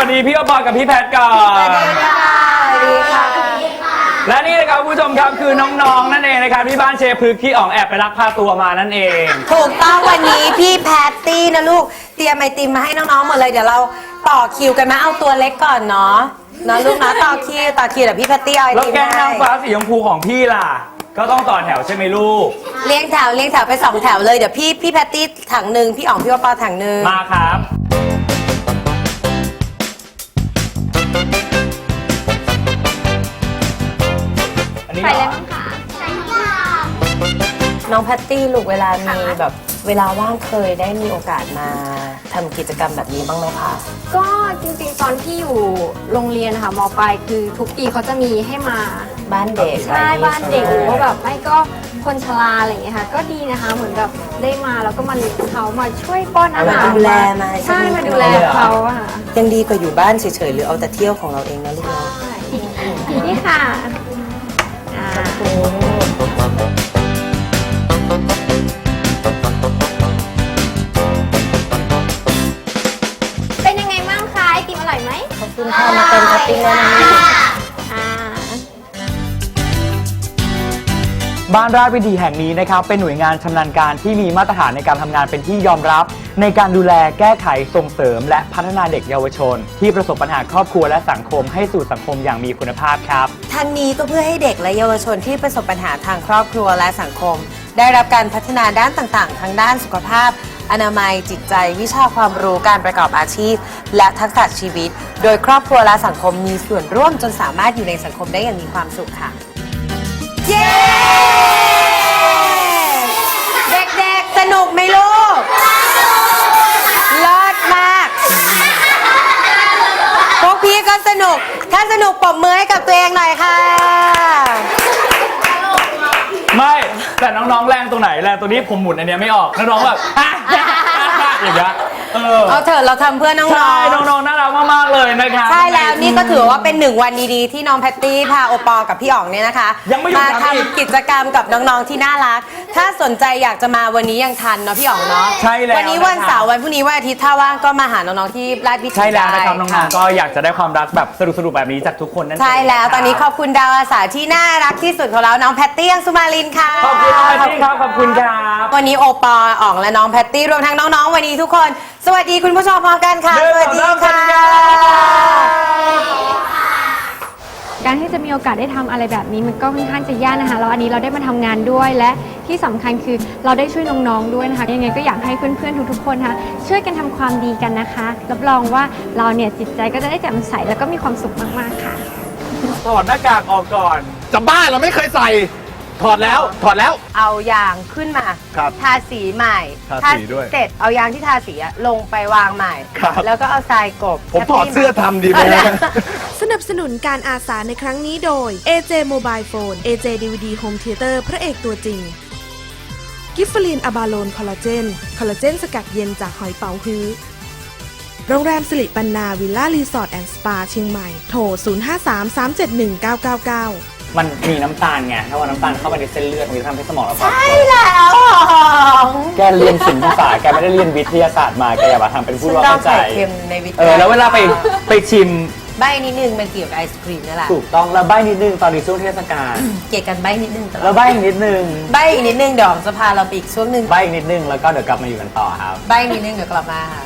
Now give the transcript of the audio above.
วัสดีพี่อปอกับพี่แพทก่อนสวัสดีค่ะสวัสดีค่ะและนี่นะครับคุณผู้ชมครับคือน้องๆนั่นเองนะครับที่บ้านเชฟพึกที่อ๋องแอบไปลักพาตัวมานั่นเอง ถูกต้องวันนี้พี่แพตตี้นะลูกเตรียมไอติมมาให้น้องๆหมดเลยเดี๋ยวเราต่อคิวกันมาเอาตัวเล็กก่อนเนาะเนาะลูกเนาะต่อคิวต่อคิวเดี๋ยวพี่แพตตี้เอาไอแล้วติมแก้มให้นางฟ้าสีชมพูของพี่ล่ะ ก็ต้องต่อแถวใช่ไหมลูก เลี้ยงแถวเลี้ยงแถวไปสองแถวเลยเดี๋ยวพี่พี่แพตตี้ถังหนึ่งพี่อ๋องพี่วปอถังหนึ่งมาครับ นนี้ใส่เหรอะไรอบ้างคะน้องแพตตี้ลูกเวลามีแบบเวลาว่างเคยได้มีโอกาสมาทำกิจกรรมแบบนี้บ้างไหมคะ ก็จริงๆตอนที่อยู่โรงเรียนนะคะมปลายคือทุกปีเขาจะมีให้มา บ้านเด็กใช่บ้านเด็กหรือว่าแบบไม่ก็คนชราอะไรอย่างเงี้ยค่ะ ก็ดีนะคะเหมือนแบบได้มาแล้วก็มาเลี้ยงเขามาช่วยป้อนอาหารมาดูแลมาใช่มาดูแลเขาอะค่ะยังดีกว่าอยู่บ้านเฉยๆหรือเอาแต่เที่ยวของเราเองนะลูกเนาะใช่นี่ค่ะ คุณค่ะมาเติมท็อปปิ้งแล้วนะอ่าบ้านราชวิถีแห่งนี้นะครับเป็นหน่วยงานชำนาญการที่มีมาตรฐานในการทำงานเป็นที่ยอมรับ ในการดูแลแก้ไขส่งเสริม และพัฒนาเด็กเยาวชน ที่ประสบปัญหาครอบครัวและสังคมให้สู่สังคมอย่างมีคุณภาพครับ ทั้งนี้ก็เพื่อให้เด็กและเยาวชนที่ประสบปัญหาทางครอบครัวและสังคม ได้รับการพัฒนาด้านต่างๆ ทั้งด้านสุขภาพ อนามัยจิตใจ วิชาความรู้การประกอบอาชีพ และทักษะชีวิต โดยครอบครัวและสังคมมีส่วนร่วมจนสามารถอยู่ในสังคมได้อย่างมีความสุขค่ะ เย้ เด็กๆ สนุกไหมลูกเลิศมาก พวกพี่ก็สนุก ถ้าสนุกปรบมือให้กับตัวเองหน่อยค่ะ ไม่แต่ น้องๆแรงตรงไหนแรงตัวนี้ผมหมุนอันเนี้ยไม่ออกน้องๆแบบ อย่างเงี้ย เออเอาเถอะเราทำเพื่อน้องๆ ใช่น้องๆน่ารักมากๆเลยนะครับใช่แล้วนี่ก็ถือว่าเป็นหนึ่งวันดีๆ ที่น้องแพตตี้พาโอปอลกับพี่อ๋องเนี่ยนะคะยังไม่หยุดมาทำอีก ทำกิจกรรมกับน้องๆที่น่ารัก ถ้าสนใจอยากจะมาวันนี้ยังทันเนาะพี่อ๋องเนาะใช่แล้ววันนี้วันเสาร์วันพรุ่งนี้วันอาทิตย์ถ้าว่างก็มาหาน้องๆที่ราชวิถีใช่แล้วนะครับน้ได้องๆก็อยากจะได้ความรักแบบสนุกๆแบบนี้จากทุกคนนั่นเองใช่แล้วะครับตอนนี้ขอบคุณดาวอาสาที่น่ารักที่สุดของเราน้องแพตตี้ยังสุมาลินค่ะ ขอบคุณน้องแพตตี้ครับขอบคุณครับ วันนี้โอปอล์อ่องและน้องแพตตี้รวมทั้งน้องๆ วันนี้ทุกคนส วัสดีคุณผู้ชมพร้อมกันค่ะหนึ่งสวัสดีสองสามค่ะสวัสดีครับการที่จะมีโอกาสได้ทำอะไรแบบนี้มันก็ค่อนข้างจะยากนะคะแล้วอันนี้เราได้มาทำงานด้วยและที่สำคัญคือเราได้ช่วยน้องๆด้วยนะคะยังไงก็อยากให้เพื่อนๆทุกๆคนนะคะช่วยกันทำความดีกันนะคะรับรองว่าเราเนี่ยจิตใจก็จะได้แจ่มใสแล้วก็มีความสุขมากๆค่ะ ถอดหน้ากากออกก่อน จะบ้าเราไม่เคยใส่ ถอดแล้ว ถอดแล้ว เอายางขึ้นมา ครับทาสีใหม่ทาสีด้วยเสร็จเอายางที่ทาสีอะลงไปวางใหม่ ครับ แล้วก็เอาทรายกบผมถอดเสื้อทำดีไหมฮะ สนับสนุนการอาสาในครั้งนี้โดย AJ Mobile Phone AJ DVD Home Theater พระเอกตัวจริง กิฟฟลีนอะบาโลนคอลลาเจน คอลลาเจนสกัดเย็นจากหอยเป๋าฮื้อ โรงแรมสิริปันนาวิลล่ารีสอร์ทแอนด์สปาเชียงใหม่ โทร 0533719999 มันมีน้ำตาลไงถ้าว่าน้ำตาลเข้าไปในเส้นเลือดมันจะทำให้สมองเราพังใช่แล้วของแกเรียนศิลปศาสตร์แกไม่ได้เรียนวิทยาศาสตร์มาแกอย่ามาทำเป็นผู้ฉันรู้ลองเข้าใจใส่เค็มในวิทเออแล้วเวลาไปไปชิมใบนิดนึงมันเกี่ยวกับไอศครีมนั่นแหละถูกต้องแล้วใบนิดนึงตอนนี้ช่วงเทศกาลเกี่ยวกันใบนิดนึงตลอแล้วดใบอีกนิดนึงใบอีกนิดนึงเดี๋ยวจะพาเราไปอีกช่วงหนึ่งใบอีกนิดนึงแล้วก็เดี๋ยวกลับมาอยู่กันต่อครับ ใบนิดนึงเดี๋ยวกลับมาค่ะ